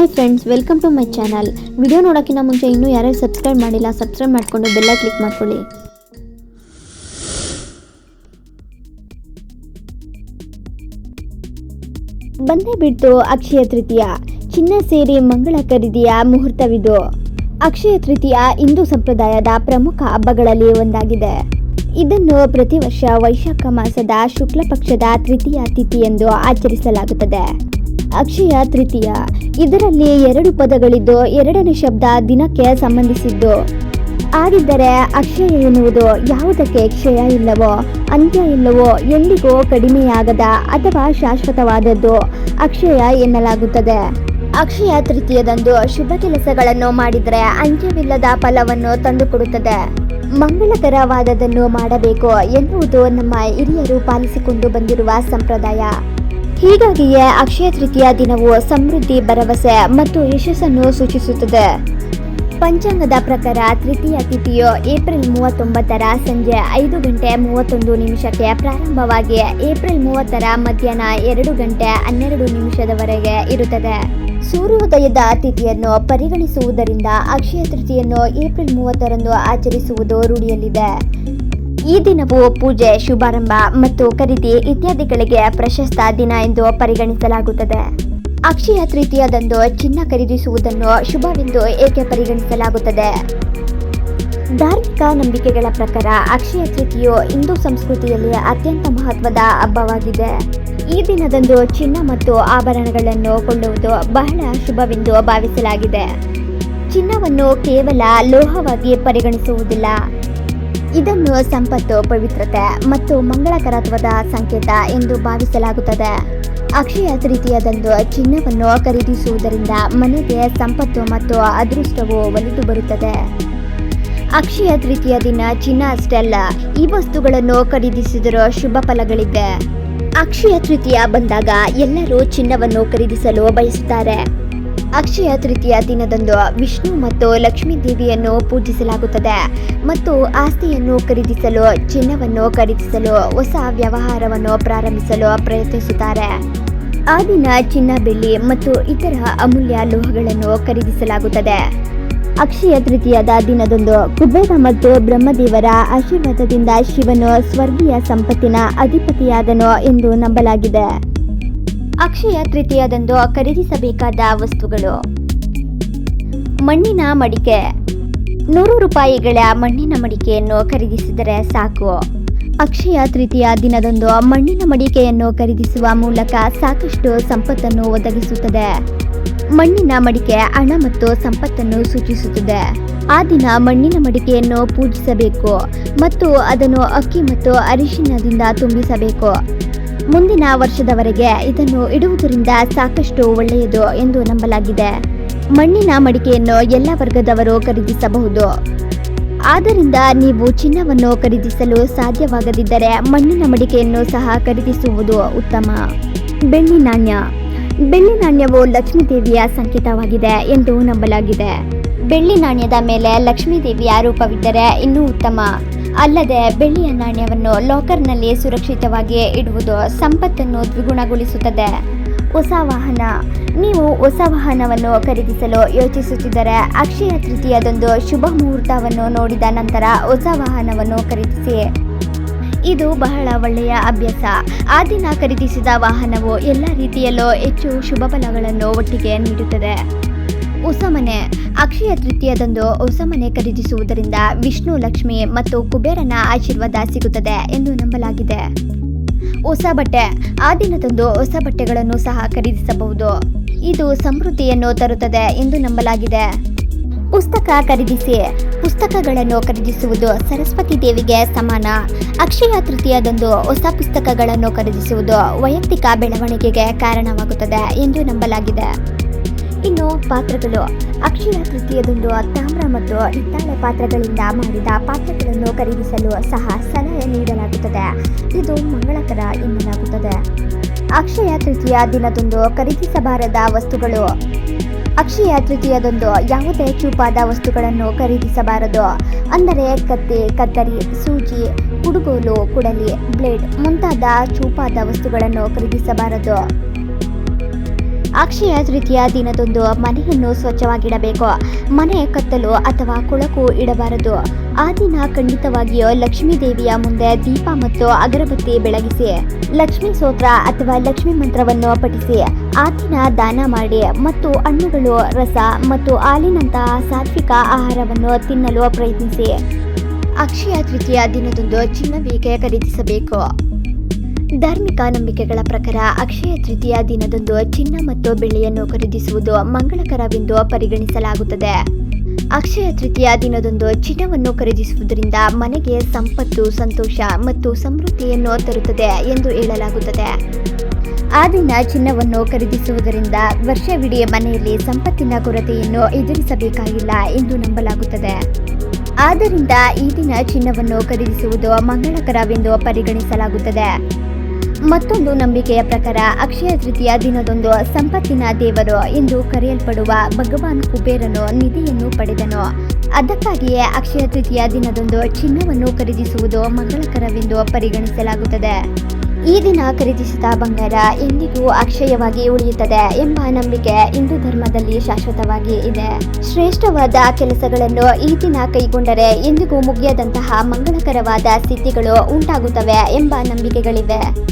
Hi friends welcome to my channel video ನೋಡೋಕ್ಕಿಂತ ಮುಂಚೆ ಇನ್ನೂ ಯಾರ್ಯಾರು ಸಬ್ಸ್ಕ್ರೈಬ್ ಮಾಡಿಲ್ಲ ಸಬ್ಸ್ಕ್ರೈಬ್ ಮಾಡಿಕೊಂಡು ಬೆಲ್ಲ ಕ್ಲಿಕ್ ಮಾಡ್ಕೊಳ್ಳಿ. ಬಂದೇ ಬಿಡ್ತು ಅಕ್ಷಯ ತೃತೀಯ. ಚಿನ್ನ ಸೇರಿ ಮಂಗಳ ಖರೀದಿಯ ಮುಹೂರ್ತವಿದು. ಅಕ್ಷಯ ತೃತೀಯ ಹಿಂದೂ ಸಂಪ್ರದಾಯದ ಪ್ರಮುಖ ಹಬ್ಬಗಳಲ್ಲಿ ಒಂದಾಗಿದೆ. ಇದನ್ನು ಪ್ರತಿ ವರ್ಷ ವೈಶಾಖ ಮಾಸದ ಶುಕ್ಲ ಪಕ್ಷದ ತೃತೀಯ ತಿಥಿ ಎಂದು ಆಚರಿಸಲಾಗುತ್ತದೆ. ಅಕ್ಷಯ ತೃತೀಯ. ಇದರಲ್ಲಿ ಎರಡು ಪದಗಳಿದ್ದು ಎರಡನೇ ಶಬ್ದ ದಿನಕ್ಕೆ ಸಂಬಂಧಿಸಿದ್ದು. ಆಗಿದ್ದರೆ ಅಕ್ಷಯ ಎನ್ನುವುದು ಯಾವುದಕ್ಕೆ ಕ್ಷಯ ಇಲ್ಲವೋ, ಅಂತ್ಯ ಇಲ್ಲವೋ, ಎಂದಿಗೂ ಕಡಿಮೆಯಾಗದ ಅಥವಾ ಶಾಶ್ವತವಾದದ್ದು ಅಕ್ಷಯ ಎನ್ನಲಾಗುತ್ತದೆ. ಅಕ್ಷಯ ತೃತೀಯದಂದು ಶುಭ ಕೆಲಸಗಳನ್ನು ಮಾಡಿದರೆ ಅಂತ್ಯವಿಲ್ಲದ ಫಲವನ್ನು ತಂದುಕೊಡುತ್ತದೆ. ಮಂಗಳಕರವಾದದನ್ನು ಮಾಡಬೇಕು ಎನ್ನುವುದು ನಮ್ಮ ಹಿರಿಯರು ಪಾಲಿಸಿಕೊಂಡು ಬಂದಿರುವ ಸಂಪ್ರದಾಯ. ಹೀಗಾಗಿಯೇ ಅಕ್ಷಯ ತೃತೀಯ ದಿನವು ಸಮೃದ್ಧಿ, ಭರವಸೆ ಮತ್ತು ಯಶಸ್ಸನ್ನು ಸೂಚಿಸುತ್ತದೆ. ಪಂಚಾಂಗದ ಪ್ರಕಾರ ತೃತೀಯ ತಿಥಿಯು ಏಪ್ರಿಲ್ ಮೂವತ್ತೊಂಬತ್ತರ ಸಂಜೆ ಐದು ಗಂಟೆ ಮೂವತ್ತೊಂದು ನಿಮಿಷಕ್ಕೆ ಪ್ರಾರಂಭವಾಗಿ ಏಪ್ರಿಲ್ ಮೂವತ್ತರ ಮಧ್ಯಾಹ್ನ ಎರಡು ಗಂಟೆ ಹನ್ನೆರಡು ನಿಮಿಷದವರೆಗೆ ಇರುತ್ತದೆ. ಸೂರ್ಯೋದಯದ ತಿಥಿಯನ್ನು ಪರಿಗಣಿಸುವುದರಿಂದ ಅಕ್ಷಯ ತೃತೀಯನ್ನು ಏಪ್ರಿಲ್ ಮೂವತ್ತರಂದು ಆಚರಿಸುವುದು ರೂಢಿಯಲ್ಲಿದೆ. ಈ ದಿನವು ಪೂಜೆ, ಶುಭಾರಂಭ ಮತ್ತು ಖರೀದಿ ಇತ್ಯಾದಿಗಳಿಗೆ ಪ್ರಶಸ್ತ ದಿನ ಎಂದು ಪರಿಗಣಿಸಲಾಗುತ್ತದೆ. ಅಕ್ಷಯ ತೃತೀಯದಂದು ಚಿನ್ನ ಖರೀದಿಸುವುದನ್ನು ಶುಭವೆಂದು ಏಕೆ ಪರಿಗಣಿಸಲಾಗುತ್ತದೆ? ಧಾರ್ಮಿಕ ನಂಬಿಕೆಗಳ ಪ್ರಕಾರ ಅಕ್ಷಯ ತೃತೀಯು ಹಿಂದೂ ಸಂಸ್ಕೃತಿಯಲ್ಲಿ ಅತ್ಯಂತ ಮಹತ್ವದ ಹಬ್ಬವಾಗಿದೆ. ಈ ದಿನದಂದು ಚಿನ್ನ ಮತ್ತು ಆಭರಣಗಳನ್ನು ಕೊಳ್ಳುವುದು ಬಹಳ ಶುಭವೆಂದು ಭಾವಿಸಲಾಗಿದೆ. ಚಿನ್ನವನ್ನು ಕೇವಲ ಲೋಹವಾಗಿ ಪರಿಗಣಿಸುವುದಿಲ್ಲ. ಇದನ್ನು ಸಂಪತ್ತು, ಪವಿತ್ರತೆ ಮತ್ತು ಮಂಗಳಕರತ್ವದ ಸಂಕೇತ ಎಂದು ಭಾವಿಸಲಾಗುತ್ತದೆ. ಅಕ್ಷಯ ತೃತೀಯದಂದು ಚಿನ್ನವನ್ನು ಖರೀದಿಸುವುದರಿಂದ ಮನೆಗೆ ಸಂಪತ್ತು ಮತ್ತು ಅದೃಷ್ಟವು ಒಲಿದು ಬರುತ್ತದೆ. ಅಕ್ಷಯ ತೃತೀಯ ದಿನ ಚಿನ್ನ ಅಷ್ಟೇ ಅಲ್ಲ ಈ ವಸ್ತುಗಳನ್ನು ಖರೀದಿಸಿದರೂ ಶುಭ ಫಲಗಳಿದೆ. ಅಕ್ಷಯ ತೃತೀಯ ಬಂದಾಗ ಎಲ್ಲರೂ ಚಿನ್ನವನ್ನು ಖರೀದಿಸಲು ಬಯಸುತ್ತಾರೆ. ಅಕ್ಷಯ ತೃತೀಯ ದಿನದಂದು ವಿಷ್ಣು ಮತ್ತು ಲಕ್ಷ್ಮೀ ದೇವಿಯನ್ನು ಪೂಜಿಸಲಾಗುತ್ತದೆ ಮತ್ತು ಆಸ್ತಿಯನ್ನು ಖರೀದಿಸಲು, ಚಿನ್ನವನ್ನು ಖರೀದಿಸಲು, ಹೊಸ ವ್ಯವಹಾರವನ್ನು ಪ್ರಾರಂಭಿಸಲು ಪ್ರಯತ್ನಿಸುತ್ತಾರೆ. ಆ ದಿನ ಚಿನ್ನ, ಬೆಳ್ಳಿ ಮತ್ತು ಇತರ ಅಮೂಲ್ಯ ಲೋಹಗಳನ್ನು ಖರೀದಿಸಲಾಗುತ್ತದೆ. ಅಕ್ಷಯ ತೃತೀಯದ ದಿನದಂದು ಕುಬೇರ ಮತ್ತು ಬ್ರಹ್ಮದೇವರ ಆಶೀರ್ವಾದದಿಂದ ಶಿವನು ಸ್ವರ್ಗೀಯ ಸಂಪತ್ತಿನ ಅಧಿಪತಿಯಾದನು ಎಂದು ನಂಬಲಾಗಿದೆ. ಅಕ್ಷಯ ತೃತೀಯದಂದು ಖರೀದಿಸಬೇಕಾದ ವಸ್ತುಗಳು. ಮಣ್ಣಿನ ಮಡಿಕೆ. ನೂರು ರೂಪಾಯಿಗಳ ಮಣ್ಣಿನ ಮಡಿಕೆಯನ್ನು ಖರೀದಿಸಿದರೆ ಸಾಕು. ಅಕ್ಷಯ ತೃತೀಯ ದಿನದಂದು ಮಣ್ಣಿನ ಮಡಿಕೆಯನ್ನು ಖರೀದಿಸುವ ಮೂಲಕ ಸಾಕಷ್ಟು ಸಂಪತ್ತನ್ನು ಒದಗಿಸುತ್ತದೆ. ಮಣ್ಣಿನ ಮಡಿಕೆ ಹಣ ಮತ್ತು ಸಂಪತ್ತನ್ನು ಸೂಚಿಸುತ್ತದೆ. ಆ ದಿನ ಮಣ್ಣಿನ ಮಡಿಕೆಯನ್ನು ಪೂಜಿಸಬೇಕು ಮತ್ತು ಅದನ್ನು ಅಕ್ಕಿ ಮತ್ತು ಅರಿಶಿನದಿಂದ ತುಂಬಿಸಬೇಕು. ಮುಂದಿನ ವರ್ಷದವರೆಗೆ ಇದನ್ನು ಇಡುವುದರಿಂದ ಸಾಕಷ್ಟು ಒಳ್ಳೆಯದು ಎಂದು ನಂಬಲಾಗಿದೆ. ಮಣ್ಣಿನ ಮಡಿಕೆಯನ್ನು ಎಲ್ಲ ವರ್ಗದವರು ಖರೀದಿಸಬಹುದು. ಆದ್ದರಿಂದ ನೀವು ಚಿನ್ನವನ್ನು ಖರೀದಿಸಲು ಸಾಧ್ಯವಾಗದಿದ್ದರೆ ಮಣ್ಣಿನ ಮಡಿಕೆಯನ್ನು ಸಹ ಖರೀದಿಸುವುದು ಉತ್ತಮ. ಬೆಳ್ಳಿ ನಾಣ್ಯ. ಬೆಳ್ಳಿ ನಾಣ್ಯವು ಲಕ್ಷ್ಮೀ ದೇವಿಯ ಸಂಕೇತವಾಗಿದೆ ಎಂದು ನಂಬಲಾಗಿದೆ. ಬೆಳ್ಳಿ ನಾಣ್ಯದ ಮೇಲೆ ಲಕ್ಷ್ಮೀ ದೇವಿಯ ರೂಪವಿದ್ದರೆ ಇನ್ನೂ ಉತ್ತಮ. ಅಲ್ಲದೆ ಬೆಳ್ಳಿಯ ನಾಣ್ಯವನ್ನು ಲಾಕರ್ನಲ್ಲಿ ಸುರಕ್ಷಿತವಾಗಿ ಇಡುವುದು ಸಂಪತ್ತನ್ನು ದ್ವಿಗುಣಗೊಳಿಸುತ್ತದೆ. ಹೊಸ ವಾಹನ. ನೀವು ಹೊಸ ವಾಹನವನ್ನು ಖರೀದಿಸಲು ಯೋಚಿಸುತ್ತಿದ್ದರೆ ಅಕ್ಷಯ ತೃತೀಯದೊಂದು ಶುಭ ಮುಹೂರ್ತವನ್ನು ನೋಡಿದ ನಂತರ ಹೊಸ ವಾಹನವನ್ನು ಖರೀದಿಸಿ. ಇದು ಬಹಳ ಒಳ್ಳೆಯ ಅಭ್ಯಾಸ. ಆ ದಿನ ಖರೀದಿಸಿದ ವಾಹನವು ಎಲ್ಲ ರೀತಿಯಲ್ಲೂ ಹೆಚ್ಚು ಶುಭ ಫಲಗಳನ್ನು ಒಟ್ಟಿಗೆ ನೀಡುತ್ತದೆ. ಹೊಸ ಅಕ್ಷಯ ತೃತೀಯದಂದು ಹೊಸ ಮನೆ ಖರೀದಿಸುವುದರಿಂದ ವಿಷ್ಣು, ಲಕ್ಷ್ಮಿ ಮತ್ತು ಕುಬೇರನ ಆಶೀರ್ವಾದ ಸಿಗುತ್ತದೆ ಎಂದು ನಂಬಲಾಗಿದೆ. ಹೊಸ ಬಟ್ಟೆ ಆ ದಿನದಂದು ಹೊಸ ಬಟ್ಟೆಗಳನ್ನು ಸಹ ಖರೀದಿಸಬಹುದು. ಇದು ಸಮೃದ್ಧಿಯನ್ನು ತರುತ್ತದೆ ಎಂದು ನಂಬಲಾಗಿದೆ. ಪುಸ್ತಕ ಖರೀದಿಸಿ. ಪುಸ್ತಕಗಳನ್ನು ಖರೀದಿಸುವುದು ಸರಸ್ವತಿ ದೇವಿಗೆ ಸಮಾನ. ಅಕ್ಷಯ ತೃತೀಯದಂದು ಹೊಸ ಪುಸ್ತಕಗಳನ್ನು ಖರೀದಿಸುವುದು ವೈಯಕ್ತಿಕ ಬೆಳವಣಿಗೆಗೆ ಕಾರಣವಾಗುತ್ತದೆ ಎಂದು ನಂಬಲಾಗಿದೆ. ಪಾತ್ರಗಳು. ಅಕ್ಷಯ ತೃತೀಯದಂದು ತಾಮ್ರ ಮತ್ತು ಹಿತ್ತಾಳೆ ಪಾತ್ರಗಳಿಂದ ಮಾಡಿದ ಪಾತ್ರಗಳನ್ನು ಖರೀದಿಸಲು ಸಹ ಸಲಹೆ ನೀಡಲಾಗುತ್ತದೆ. ಇದು ಮಂಗಳಕರ ಎನ್ನಲಾಗುತ್ತದೆ ಅಕ್ಷಯ ತೃತೀಯ ದಿನದಂದು ಖರೀದಿಸಬಾರದ ವಸ್ತುಗಳು. ಅಕ್ಷಯ ತೃತೀಯದೊಂದು ಯಾವುದೇ ಚೂಪಾದ ವಸ್ತುಗಳನ್ನು ಖರೀದಿಸಬಾರದು. ಅಂದರೆ ಕತ್ತಿ, ಕತ್ತರಿ, ಸೂಜಿ, ಕುಡುಗೋಲು, ಕುಡಲಿ, ಬ್ಲೇಡ್ ಮುಂತಾದ ಚೂಪಾದ ವಸ್ತುಗಳನ್ನು ಖರೀದಿಸಬಾರದು. ಅಕ್ಷಯ ತೃತೀಯ ದಿನದಂದು ಮನೆಯನ್ನು ಸ್ವಚ್ಛವಾಗಿಡಬೇಕು. ಮನೆ ಕತ್ತಲು ಅಥವಾ ಕೊಳಕು ಇಡಬಾರದು. ಆ ದಿನ ಖಂಡಿತವಾಗಿಯೂ ಲಕ್ಷ್ಮೀ ದೇವಿಯ ಮುಂದೆ ದೀಪ ಮತ್ತು ಅಗರಬತ್ತಿ ಬೆಳಗಿಸಿ, ಲಕ್ಷ್ಮೀ ಸ್ತೋತ್ರ ಅಥವಾ ಲಕ್ಷ್ಮೀ ಮಂತ್ರವನ್ನು ಪಠಿಸಿ, ಆ ದಿನ ದಾನ ಮಾಡಿ ಮತ್ತು ಹಣ್ಣುಗಳು, ರಸ ಮತ್ತು ಹಾಲಿನಂತಹ ಸಾತ್ವಿಕ ಆಹಾರವನ್ನು ತಿನ್ನಲು ಪ್ರಯತ್ನಿಸಿ. ಅಕ್ಷಯ ತೃತೀಯ ದಿನದಂದು ಚಿನ್ನಬೇಕೆ ಖರೀದಿಸಬೇಕು. ಧಾರ್ಮಿಕ ನಂಬಿಕೆಗಳ ಪ್ರಕಾರ ಅಕ್ಷಯ ತೃತೀಯ ದಿನದಂದು ಚಿನ್ನ ಮತ್ತು ಬೆಳ್ಳಿಯನ್ನು ಖರೀದಿಸುವುದು ಮಂಗಳಕರವೆಂದು ಪರಿಗಣಿಸಲಾಗುತ್ತದೆ. ಅಕ್ಷಯ ತೃತೀಯ ದಿನದಂದು ಚಿನ್ನವನ್ನು ಖರೀದಿಸುವುದರಿಂದ ಮನೆಗೆ ಸಂಪತ್ತು, ಸಂತೋಷ ಮತ್ತು ಸಮೃದ್ಧಿಯನ್ನು ತರುತ್ತದೆ ಎಂದು ಹೇಳಲಾಗುತ್ತದೆ. ಆ ದಿನ ಚಿನ್ನವನ್ನು ಖರೀದಿಸುವುದರಿಂದ ವರ್ಷವಿಡೀ ಮನೆಯಲ್ಲಿ ಸಂಪತ್ತಿನ ಕೊರತೆಯನ್ನು ಎದುರಿಸಬೇಕಾಗಿಲ್ಲ ಎಂದು ನಂಬಲಾಗುತ್ತದೆ. ಆದ್ದರಿಂದ ಈ ದಿನ ಚಿನ್ನವನ್ನು ಖರೀದಿಸುವುದು ಮಂಗಳಕರವೆಂದು ಪರಿಗಣಿಸಲಾಗುತ್ತದೆ. ಮತ್ತೊಂದು ನಂಬಿಕೆಯ ಪ್ರಕಾರ ಅಕ್ಷಯ ತೃತೀಯ ದಿನದೊಂದು ಸಂಪತ್ತಿನ ದೇವರು ಎಂದು ಕರೆಯಲ್ಪಡುವ ಭಗವಾನ್ ಕುಬೇರನು ನಿಧಿಯನ್ನು ಪಡೆದನು. ಅದಕ್ಕಾಗಿಯೇ ಅಕ್ಷಯ ತೃತೀಯ ದಿನದೊಂದು ಚಿನ್ನವನ್ನು ಖರೀದಿಸುವುದು ಮಂಗಳಕರವೆಂದು ಪರಿಗಣಿಸಲಾಗುತ್ತದೆ. ಈ ದಿನ ಖರೀದಿಸಿದ ಬಂಗಾರ ಎಂದಿಗೂ ಅಕ್ಷಯವಾಗಿ ಉಳಿಯುತ್ತದೆ ಎಂಬ ನಂಬಿಕೆ ಹಿಂದೂ ಧರ್ಮದಲ್ಲಿ ಶಾಶ್ವತವಾಗಿ ಇದೆ. ಶ್ರೇಷ್ಠವಾದ ಕೆಲಸಗಳನ್ನು ಈ ದಿನ ಕೈಗೊಂಡರೆ ಎಂದಿಗೂ ಮುಗಿಯದಂತಹ ಮಂಗಳಕರವಾದ ಸ್ಥಿತಿಗಳು ಉಂಟಾಗುತ್ತವೆ ಎಂಬ ನಂಬಿಕೆಗಳಿವೆ.